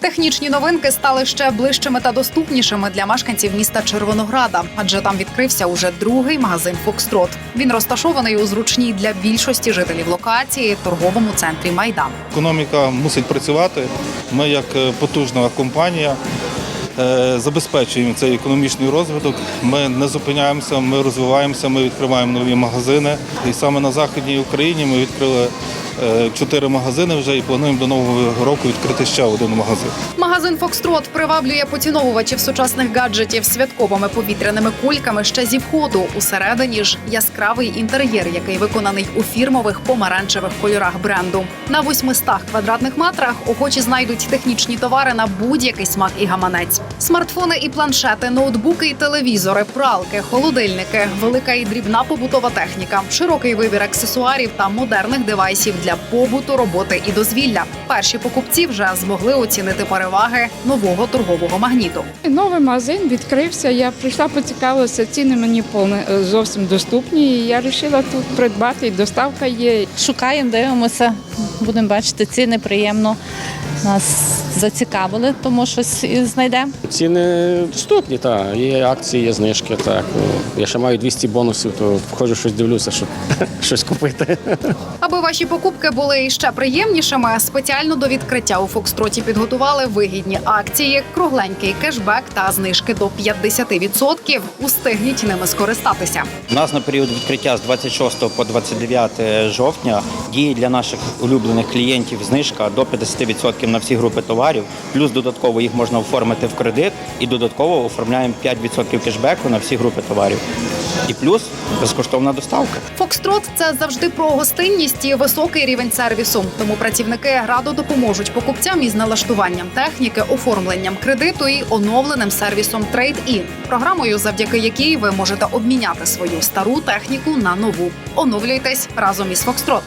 Технічні новинки стали ще ближчими та доступнішими для мешканців міста Червонограда, адже там відкрився уже другий магазин Фокстрот. Він розташований у зручній для більшості жителів локації торговому центрі Майдан. Економіка мусить працювати. Ми, як е, потужна компанія, е, забезпечуємо цей економічний розвиток. Ми не зупиняємося, ми розвиваємося, ми відкриваємо нові магазини. І саме на західній Україні ми відкрили чотири магазини вже і плануємо до нового року відкрити ще один магазин. Магазин Фокстрот приваблює поціновувачів сучасних гаджетів святковими повітряними кульками ще зі входу. Усередині ж яскравий інтер'єр, який виконаний у фірмових помаранчевих кольорах бренду. На 800 квадратних метрах охочі знайдуть технічні товари на будь-який смак і гаманець. Смартфони і планшети, ноутбуки і телевізори, пралки, холодильники, велика і дрібна побутова техніка, широкий вибір аксесуарів та модерних девайсів для побуту, роботи і дозвілля. Перші покупці вже змогли оцінити переваги нового торгового магніту. Новий магазин відкрився. Я прийшла, поцікавилася, ціни мені повне е, зовсім доступні. І я вирішила тут придбати. Доставка є. Шукаємо, дивимося, будемо бачити ціни приємно. Нас зацікавили, тому щось і знайдемо. Ціни доступні, так. Є акції, є знижки. Так. Я ще маю 200 бонусів, то входжу щось дивлюся, щоб щось купити. Аби ваші покупки були іще приємнішими, спеціально до відкриття у Фокстроті підготували вигідні акції, кругленький кешбек та знижки до 50%. Устигніть ними скористатися. У нас на період відкриття з 26 по 29 жовтня діє для наших улюблених клієнтів знижка до 50% на всі групи товарів. Плюс додатково їх можна оформити в кредит і додатково оформляємо 5% кешбеку на всі групи товарів. І плюс безкоштовна доставка. Фокстрот це завжди про гостинність і високий рівень сервісу. Тому працівники радо допоможуть покупцям із налаштуванням техніки, оформленням кредиту і оновленим сервісом Trade-In, програмою, завдяки якій ви можете обміняти свою стару техніку на нову. Оновлюйтесь разом із Фокстрот.